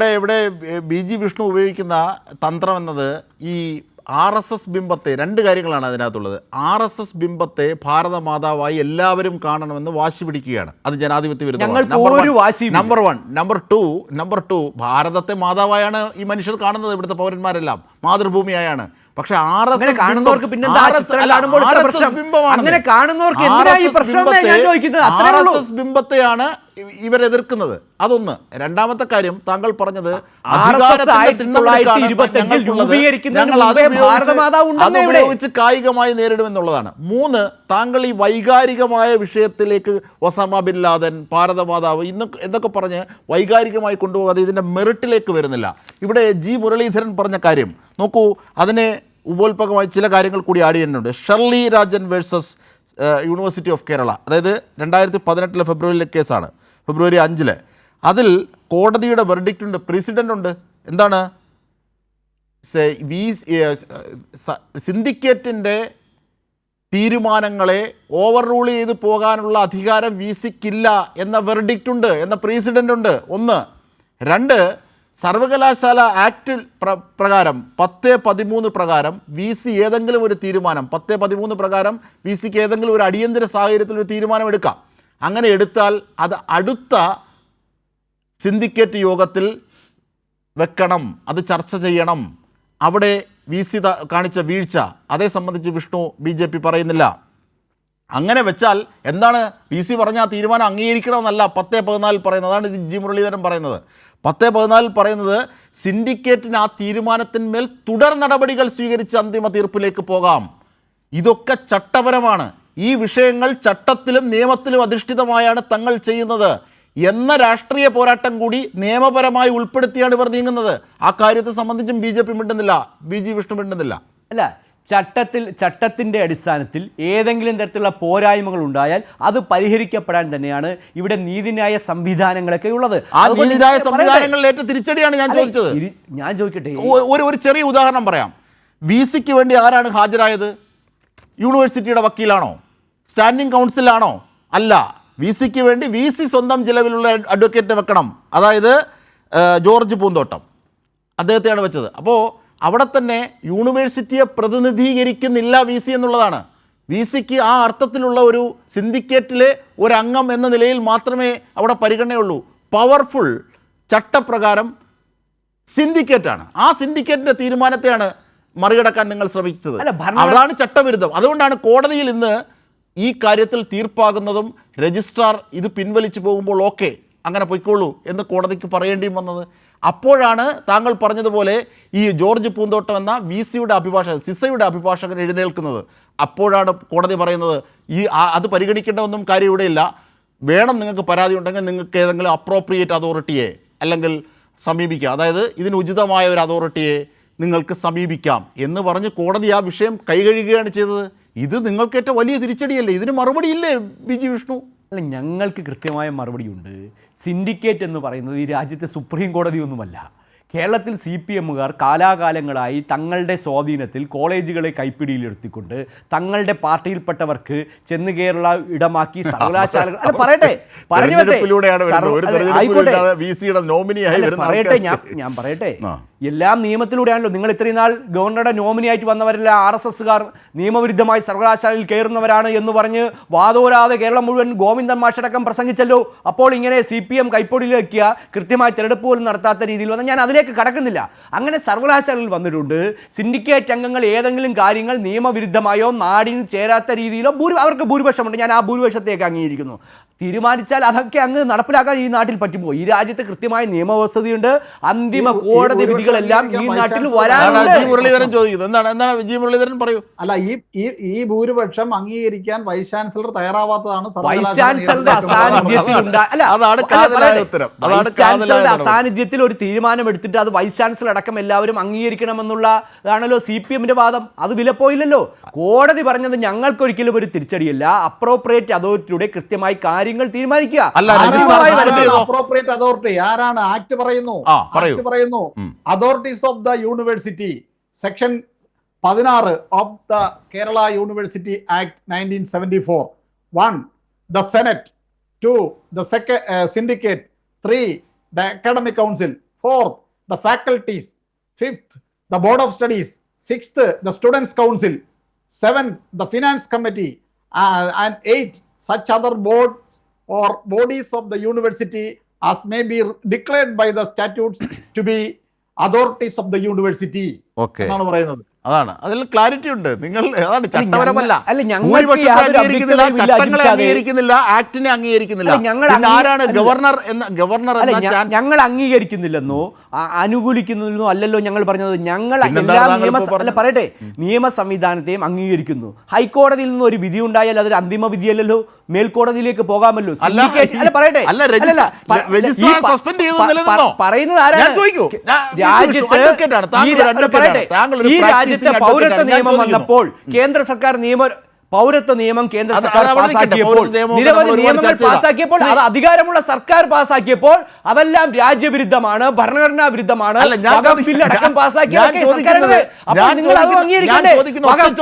ഇവിടെ ഇവിടെ B G Vishnu ഉപയോഗിക്കുന്ന തന്ത്രം എന്നത് ഈ ആർ എസ് എസ് ബിംബത്തെ രണ്ട് കാര്യങ്ങളാണ് അതിനകത്തുള്ളത്. ആർ എസ് എസ് ബിംബത്തെ ഭാരതമാതാവായി എല്ലാവരും കാണണമെന്ന് വാശി പിടിക്കുകയാണ്. അത് ജനാധിപത്യ വിരുദ്ധ number one number two number two ഭാരതത്തെ മാതാവായാണ് ഈ മനുഷ്യർ കാണുന്നത് ഇവിടുത്തെ പൗരന്മാരെല്ലാം. മാതൃഭൂമിയായാണ്. പക്ഷെ ആർ എസ് എസ് കാണുന്നവർക്ക് പിന്നെ ബിംബമാണ്. ഞാൻ ചോദിക്കുന്നത്? അത്രേ ബിംബത്തെയാണ് ഇവരെതിർക്കുന്നത്. അതൊന്ന്. രണ്ടാമത്തെ കാര്യം താങ്കൾ പറഞ്ഞത് ഉപയോഗിച്ച് കായികമായി നേരിടുമെന്നുള്ളതാണ്. മൂന്ന് താങ്കൾ ഈ വൈകാരികമായ വിഷയത്തിലേക്ക് ഒസാമ ബിൻ ലാദൻ ഭാരതമാതാവ് ഇന്ന് എന്നൊക്കെ പറഞ്ഞ് വൈകാരികമായി കൊണ്ടുപോകാതെ ഇതിന്റെ മെറിറ്റിലേക്ക് വരുന്നില്ല. ഇവിടെ ജി. മുരളീധരൻ പറഞ്ഞ കാര്യം. നോക്കൂ അതിനെ ഉപോത്പകമായി ചില കാര്യങ്ങൾ കൂടി ആഡ് ചെയ്യുന്നുണ്ട്. Shirley Rajan versus university of Kerala. അതായത് രണ്ടായിരത്തി പതിനെട്ടിലെ ഫെബ്രുവരിയിലെ കേസാണ്. ഫെബ്രുവരി അഞ്ചിൽ. അതിൽ കോടതിയുടെ വെർഡിക്റ്റ് ഉണ്ട്. പ്രസിഡന്റ് ഉണ്ട്. എന്താണ്? സിൻഡിക്കേറ്റിന്റെ തീരുമാനങ്ങളെ ഓവർ റൂൾ ചെയ്ത് പോകാനുള്ള അധികാരം വി സിക്കില്ല എന്ന വെർഡിക്റ്റ് ഉണ്ട് എന്ന പ്രസിഡന്റ് ഉണ്ട്. ഒന്ന്. രണ്ട് സർവകലാശാല ആക്ട് പ്ര പ്രകാരം പത്ത് പതിമൂന്ന് പ്രകാരം വി സി ഏതെങ്കിലും ഒരു തീരുമാനം പത്ത് പതിമൂന്ന് പ്രകാരം വി സിക്ക് ഏതെങ്കിലും ഒരു അടിയന്തര സാഹചര്യത്തിൽ ഒരു തീരുമാനം എടുക്കാം. അങ്ങനെ എടുത്താൽ അത് അടുത്ത സിൻഡിക്കേറ്റ് യോഗത്തിൽ വെക്കണം അത് ചർച്ച ചെയ്യണം. അവിടെ വി സി കാണിച്ച വീഴ്ച അതേ സംബന്ധിച്ച് വിഷ്ണു ബി ജെ പി പറയുന്നില്ല. അങ്ങനെ വെച്ചാൽ എന്താണ് വി സി പറഞ്ഞ തീരുമാനം അംഗീകരിക്കണമെന്നല്ല പത്ത് പതിനാലിൽ പറയുന്നത്. അതാണ് ജി മുരളീധരൻ പറയുന്നത്. പത്ത് പതിനാലിൽ പറയുന്നത് സിൻഡിക്കേറ്റിന് ആ തീരുമാനത്തിന്മേൽ തുടർ നടപടികൾ സ്വീകരിച്ച് അന്തിമ തീർപ്പിലേക്ക് പോകാം. ഇതൊക്കെ ചട്ടപരമാണ്. ഈ വിഷയങ്ങൾ ചട്ടത്തിലും നിയമത്തിലും അധിഷ്ഠിതമായാണ് തങ്ങൾ ചെയ്യുന്നത് എന്ന രാഷ്ട്രീയ പോരാട്ടം കൂടി നിയമപരമായി ഉൾപ്പെടുത്തിയാണ് ഇവർ നീങ്ങുന്നത്. ആ കാര്യത്തെ സംബന്ധിച്ചും ബി ജെ പി മിണ്ടുന്നില്ല ബി ജി വിഷ്ണു മിണ്ടുന്നില്ല. അല്ല ചട്ടത്തിൽ ചട്ടത്തിന്റെ അടിസ്ഥാനത്തിൽ ഏതെങ്കിലും തരത്തിലുള്ള പോരായ്മകൾ ഉണ്ടായാൽ അത് പരിഹരിക്കപ്പെടാൻ തന്നെയാണ് ഇവിടെ നീതിന്യായ സംവിധാനങ്ങളൊക്കെ ഉള്ളത്. ആ നീതിന്യായ തിരിച്ചടിയാണ് ഞാൻ ചോദിച്ചത്. ഞാൻ ചോദിക്കട്ടെ. ഒരു ഒരു ചെറിയ ഉദാഹരണം പറയാം. വി സിക്ക് വേണ്ടി ആരാണ് ഹാജരായത്? യൂണിവേഴ്സിറ്റിയുടെ വക്കീലാണോ? സ്റ്റാൻഡിംഗ് കൗൺസിലാണോ? അല്ല. വി സിക്ക് വേണ്ടി വി സി സ്വന്തം ചിലവിലുള്ള അഡ്വക്കേറ്റ് വെക്കണം. അതായത് ജോർജ് പൂന്തോട്ടം. അദ്ദേഹത്തെയാണ് വെച്ചത്. അപ്പോൾ അവിടെ തന്നെ യൂണിവേഴ്സിറ്റിയെ പ്രതിനിധീകരിക്കുന്നില്ല വി സി എന്നുള്ളതാണ്. വി സിക്ക് ആ അർത്ഥത്തിലുള്ള ഒരു സിൻഡിക്കേറ്റിലെ ഒരംഗം എന്ന നിലയിൽ മാത്രമേ അവിടെ പരിഗണനയുള്ളൂ. പവർഫുൾ ചട്ടപ്രകാരം സിൻഡിക്കേറ്റാണ് ആ സിൻഡിക്കേറ്റിന്റെ തീരുമാനത്തെയാണ് മറികടക്കാൻ നിങ്ങൾ ശ്രമിച്ചത്. അതാണ് ചട്ടവിരുദ്ധം. അതുകൊണ്ടാണ് കോടതിയിൽ ഇന്ന് ഈ കാര്യത്തിൽ തീർപ്പാകുന്നതും രജിസ്ട്രാർ ഇത് പിൻവലിച്ചു പോകുമ്പോൾ ഓക്കെ അങ്ങനെ പൊയ്ക്കോളൂ എന്ന് കോടതിക്ക് പറയേണ്ടിയും വന്നത്. അപ്പോഴാണ് താങ്കൾ പറഞ്ഞതുപോലെ ഈ ജോർജ് പൂന്തോട്ടം എന്ന വി സിയുടെ അഭിഭാഷകൻ സിസയുടെ അഭിഭാഷകൻ എഴുന്നേൽക്കുന്നത്. അപ്പോഴാണ് കോടതി പറയുന്നത് ഈ അത് പരിഗണിക്കേണ്ട ഒന്നും കാര്യം ഇവിടെയില്ല വേണം നിങ്ങൾക്ക് പരാതി ഉണ്ടെങ്കിൽ നിങ്ങൾക്ക് ഏതെങ്കിലും അപ്രോപ്രിയേറ്റ് അതോറിറ്റിയെ അല്ലെങ്കിൽ സമീപിക്കാം. അതായത് ഇതിന് ഉചിതമായ ഒരു അതോറിറ്റിയെ നിങ്ങൾക്ക് സമീപിക്കാം എന്ന് പറഞ്ഞ് കോടതി ആ വിഷയം കൈകഴുകുകയാണ് ചെയ്തത്. ഇത് നിങ്ങൾക്കേറ്റ വലിയ തിരിച്ചടിയല്ലേ? ഇതിന് മറുപടിയില്ലേ ബി ജി വിഷ്ണു? അല്ല ഞങ്ങൾക്ക് കൃത്യമായ മറുപടിയുണ്ട്. സിൻഡിക്കേറ്റ് എന്ന് പറയുന്നത് ഈ രാജ്യത്തെ സുപ്രീം കോടതിയൊന്നുമല്ല കേരളത്തിൽ സി പി എമ്മുകാർ കാലാകാലങ്ങളായി തങ്ങളുടെ സ്വാധീനത്തിൽ കോളേജുകളെ കൈപ്പിടിയിലെടുത്തിക്കൊണ്ട് തങ്ങളുടെ പാർട്ടിയിൽപ്പെട്ടവർക്ക് ചെന്ന് കേരള ഇടമാക്കി സർവകലാശാലകൾ അല്ല പറയട്ടെ പറയട്ടെ ഞാൻ ഞാൻ പറയട്ടെ. എല്ലാം നിയമത്തിലൂടെയാണല്ലോ. നിങ്ങൾ ഇത്രയും നാൾ ഗവർണറുടെ നോമിനി ആയിട്ട് വന്നവരെല്ലാം ആർ എസ് എസ്സുകാർ നിയമവിരുദ്ധമായി സർവകലാശാലയിൽ കയറുന്നവരാണ് എന്ന് പറഞ്ഞ് വാദോരാതെ കേരളം മുഴുവൻ ഗോവിന്ദൻ മാഷടക്കം പ്രസംഗിച്ചല്ലോ. അപ്പോൾ ഇങ്ങനെ സി പി എം കൈപ്പൊടിയിലെത്തിയ കൃത്യമായി തെരഞ്ഞെടുപ്പ് പോലും നടത്താത്ത രീതിയിൽ വന്ന ഞാൻ അതിലേക്ക് കടക്കുന്നില്ല. അങ്ങനെ സർവകലാശാലകൾ വന്നിട്ടുണ്ട്. സിൻഡിക്കേറ്റ് അംഗങ്ങൾ ഏതെങ്കിലും കാര്യങ്ങൾ നിയമവിരുദ്ധമായോ നാടിന് ചേരാത്ത രീതിയിലോ ഭൂരി അവർക്ക് ഭൂരിപക്ഷമുണ്ട്. ഞാൻ ആ ഭൂരിപക്ഷത്തേക്ക് അംഗീകരിക്കുന്നു. തീരുമാനിച്ചാൽ അതൊക്കെ അങ്ങ് നടപ്പിലാക്കാൻ ഈ നാട്ടിൽ പറ്റുമോ? ഈ രാജ്യത്ത് കൃത്യമായ നിയമവ്യവസ്ഥയുണ്ട്. അന്തിമ കോടതി വിധികളെല്ലാം ഈ നാട്ടിൽ മുരളീധരൻ ചോദിക്കുന്നത് എന്താണ് എന്താണ് ജി മുരളീധരൻ പറയൂ? അല്ല ഈ ഈ ഈ ഭൂരിപക്ഷം അംഗീകരിക്കാൻ വൈസ് ചാൻസലർ തയ്യാറാവാത്തതാണ് വൈസ് ചാൻസലറുടെ അസാന്നിധ്യത്തിൽ. അസാന്നിധ്യത്തിൽ ഒരു തീരുമാനം എടുത്തിട്ട് അത് വൈസ് ചാൻസലർ അടക്കം എല്ലാവരും അംഗീകരിക്കണമെന്നുള്ള ഇതാണല്ലോ സി പി എമ്മിന്റെ വാദം. അത് വിലപ്പോയില്ലല്ലോ. കോടതി പറഞ്ഞത് ഞങ്ങൾക്കൊരിക്കലും ഒരു തിരിച്ചടിയല്ല. അപ്രോപ്രിയേറ്റ് അതോറിറ്റിയുടെ കൃത്യമായി കാര്യങ്ങൾ തീരുമാനിക്കുക? അപ്രോപ്രിയേറ്റ് അതോറിറ്റി ആരാണ് ആക്ട് പറയുന്നു. ആക്ട് പറയുന്നു. Authorities of the university section പതിനാറ് of the Kerala university act nineteen seventy four one the senate two the സെക്ക syndicate three the academic council fourth, the faculties, fifth, the board of studies, sixth, the students' council, seventh, the finance committee, uh, and eight, such other boards or bodies of the university as may be declared by the statutes to be authorities of the university. Okay. എന്നാണ് പറയുന്നത് അതാണ്. അതിൽ clarity ഉണ്ട്. നിങ്ങൾ അതാണ് ചട്ടപരമല്ല. അല്ല, ഞങ്ങൾ അംഗീകരിക്കുന്നില്ല അവ്യക്തതയും ചട്ടങ്ങളെ അംഗീകരിക്കുന്നില്ല ആക്ടിനെ അംഗീകരിക്കുന്നില്ല. ഞങ്ങൾ ആരാണ് ഗവർണർ എന്ന ഗവർണർ ഞങ്ങൾ അംഗീകരിക്കുന്നില്ലെന്നോ അനുകൂലിക്കുന്നില്ലെന്നോ അല്ലല്ലോ ഞങ്ങൾ പറഞ്ഞത്. ഞങ്ങൾ പിന്നെന്താണ് എല്ലാ നിയമ അല്ല പറയട്ടെ. നിയമ സംവിധാനത്തെയും അംഗീകരിക്കുന്നു. ഹൈക്കോടതിയിൽ നിന്ന് ഒരു വിധി ഉണ്ടായാൽ അതൊരു അന്തിമ വിധി അല്ലല്ലോ മേൽക്കോടതിയിലേക്ക് പോകാമല്ലോ. അല്ല, പറയട്ടെ? പറയുന്നത് ആരാണ്? രാജ്യത്ത്. താങ്കൾ ഈ രാജ്യത്തെ പൗരത്വ നിയമം വന്നപ്പോൾ കേന്ദ്ര സർക്കാർ നിയമ പൗരത്വ നിയമം കേന്ദ്ര സർക്കാർ. പാസാക്കിയപ്പോൾ നിരവധി നിയമങ്ങൾ പാസാക്കിയപ്പോൾ അത് അധികാരമുള്ള സർക്കാർ പാസാക്കിയപ്പോൾ അതെല്ലാം രാജ്യവിരുദ്ധമാണ് ഭരണഘടനാ വിരുദ്ധമാണ് അല്ല, ഞാൻ വഖഫ് ചോദിക്ക- ബില്ല് അടക്കം ഞാൻ പാസാക്കിയതൊക്കെ ചോദിക്കുന്നത് സർക്കാരിന്റെ അപ്പോൾ നിങ്ങൾ അത് അംഗീകരിക്കണ്ടേ?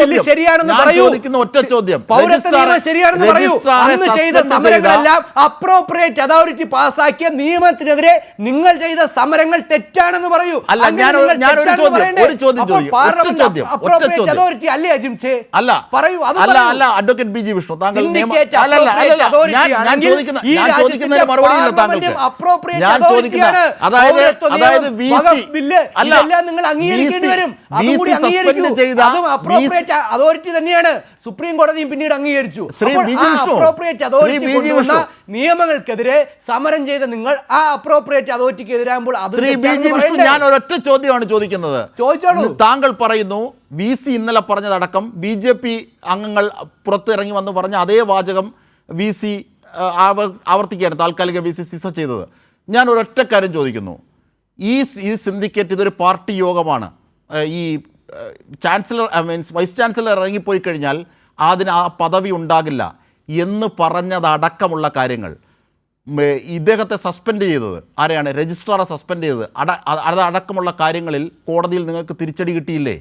ബില്ല് ശരിയാണെന്ന് പറയൂ. ഒറ്റ ചോദ്യം. പൗരത്വ നിയമം ശരിയാണെന്ന് പറയൂ. അന്ന് ചെയ്ത സമരങ്ങളെല്ലാം അപ്രോപ്രിയേറ്റ് അതോറിറ്റി പാസാക്കിയ നിയമത്തിനെതിരെ നിങ്ങൾ ചെയ്ത സമരങ്ങൾ തെറ്റാണെന്ന് പറയൂ. അല്ല, ഞാൻ ഒരു- ഞാൻ ഒരു ചോദ്യം- ഒരു ചോദ്യം ചോദിക്കും. authority അല്ലേ അജിംഷേ അല്ല. പറയൂ അത് അല്ല അല്ല അഡ്വക്കേറ്റ് ബി ജി വിഷ്ണു താങ്കൾ ഞാൻ ചോദിക്കുന്ന ഞാൻ ചോദിക്കുന്നതിന് മറുപടി ഇല്ല താങ്കൾക്ക്. പാർലമെന്റും ഞാൻ ചോദിക്കുന്ന അതായത് അതായത് വി സി നിങ്ങൾ അംഗീകരിക്കേണ്ടി വരും. ചെയ്ത അതോറിറ്റി തന്നെയാണ്. സുപ്രീം കോടതിയും പിന്നീട് അംഗീകരിച്ചു. Shri B G Vishnu, Shri B G Vishnu. നിയമങ്ങൾക്കെതിരെ സമരം ചെയ്ത നിങ്ങൾ ആ അപ്രോപ്രിയേറ്റ് അതോറിറ്റിക്ക് എതിരാകുമ്പോൾ അത് ശ്രീ ബി ജെ വിഷ്ണു ഞാൻ ഒരൊറ്റ ചോദ്യമാണ് ചോദിക്കുന്നത്. ചോദിച്ചോളൂ. താങ്കൾ പറയുന്നു വി സി ഇന്നലെ പറഞ്ഞതടക്കം ബി ജെ പി അംഗങ്ങൾ പുറത്തിറങ്ങി വന്ന് പറഞ്ഞ അതേ വാചകം വി സി ആവർത്തിക്കുകയാണ് താൽക്കാലിക വി സി സിസ ചെയ്തത്. ഞാൻ ഒരൊറ്റ കാര്യം ചോദിക്കുന്നു. ഈ ഈ സിൻഡിക്കേറ്റ് ഇതൊരു പാർട്ടി യോഗമാണ്. ഈ chancellor I means vice chancellor ഇറങ്ങിപ്പോയി കഴിഞ്ഞാൽ അതിന് ആ പദവി ഉണ്ടാകില്ല. എന്ന് പറഞ്ഞതടക്കമുള്ള കാര്യങ്ങൾ. ഇദ്ദേഹത്തെ സസ്പെൻഡ് ചെയ്തത് ആരെയാണ്? രജിസ്ട്രാറെ സസ്പെൻഡ് ചെയ്തത്. അട അത് അത് അടക്കമുള്ള കാര്യങ്ങളിൽ കോടതിയിൽ നിങ്ങൾക്ക് തിരിച്ചടി കിട്ടിയില്ലേ?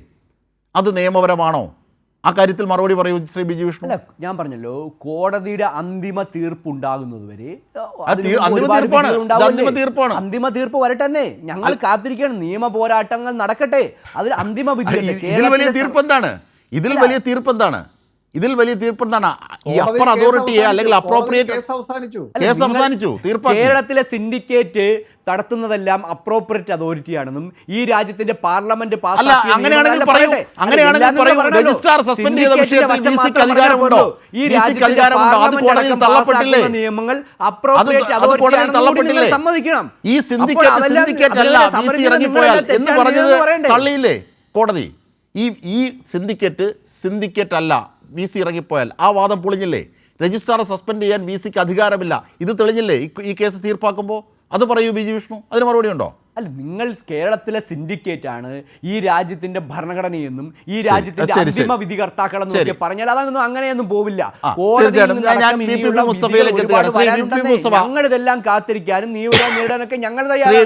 അത് നിയമപരമാണോ? ആ കാര്യത്തിൽ മറുപടി പറയൂ ശ്രീ ബിജു വിഷ്ണു. ഞാൻ പറഞ്ഞല്ലോ കോടതിയുടെ അന്തിമ തീർപ്പ് ഉണ്ടാകുന്നത് വരെ അന്തിമ തീർപ്പ് വരട്ടെ തന്നെ ഞങ്ങൾ കാത്തിരിക്കണം നിയമ പോരാട്ടങ്ങൾ നടക്കട്ടെ. അതിൽ അന്തിമ വിധി തീർപ്പ് എന്താണ് ഇതിൽ വലിയ തീർപ്പ് എന്താണ് ഇതിൽ വലിയ തീർപ്പ് എന്താണ്? ഈ അപ്പർ അതോറിറ്റിയെ അല്ലെങ്കിൽ. അപ്രോപ്രിയേറ്റ് കേസ് അവസാനിച്ചു. കേസ് അവസാനിച്ചു. തീർപ്പാക്കി. കേരളത്തിലെ സിൻഡിക്കേറ്റ് നടത്തുന്നതെല്ലാം അപ്രോപ്രിയേറ്റ് അതോറിറ്റിയാണെന്നും ഈ രാജ്യത്തിന്റെ പാർലമെന്റ് അല്ല അങ്ങനെയാണെങ്കിൽ പറയൂ. അങ്ങനെയാണെങ്കിൽ പറയൂ. രജിസ്ട്രാർ സസ്പെൻഡ് ചെയ്ത വിഷയത്തിൽ വി സിക്ക് അധികാരമുണ്ടോ ഈ അധികാരമുണ്ടോ അത് കോടതിയിൽ തള്ളപ്പെട്ടില്ലേ? നിയമങ്ങൾ അപ്രോപ്രിയേറ്റ് അത് അതോറിറ്റിയാണെന്ന് തള്ളപ്പെട്ടില്ലേ? സമ്മതിക്കണം. ഈ സിൻഡിക്കേറ്റ് സിൻഡിക്കേറ്റ് അല്ല ഇറങ്ങിപ്പോയാൽ എന്ന് പറഞ്ഞത് തള്ളിയില്ലേ? കോടതി. ഈ ഈ സിൻഡിക്കേറ്റ് സിൻഡിക്കേറ്റ് അല്ല. വി സി ഇറങ്ങിപ്പോയാൽ. ആ വാദം പൊളിഞ്ഞില്ലേ? രജിസ്ട്രാറെ സസ്പെൻഡ് ചെയ്യാൻ വി സിക്ക് അധികാരമില്ല. ഇത് തെളിഞ്ഞില്ലേ? ഈ- കേസ് തീർപ്പാക്കുമ്പോൾ? അത് പറയൂ ബി ജി വിഷ്ണു. അതിന് മറുപടി ഉണ്ടോ? അല്ല നിങ്ങൾ കേരളത്തിലെ സിൻഡിക്കേറ്റ് ആണ് ഈ രാജ്യത്തിന്റെ ഭരണഘടനയെന്നും ഈ രാജ്യത്തിന്റെ. അന്തിമ വിധികർത്താക്കളെന്നും എന്നൊക്കെ പറഞ്ഞാൽ അതൊന്നും അങ്ങനെയൊന്നും പോവില്ല. കോടതിയിൽ ഇതെല്ലാം കാത്തിരിക്കാനും നിയമനം നേടാനൊക്കെ ഞങ്ങൾ തയ്യാറാണ്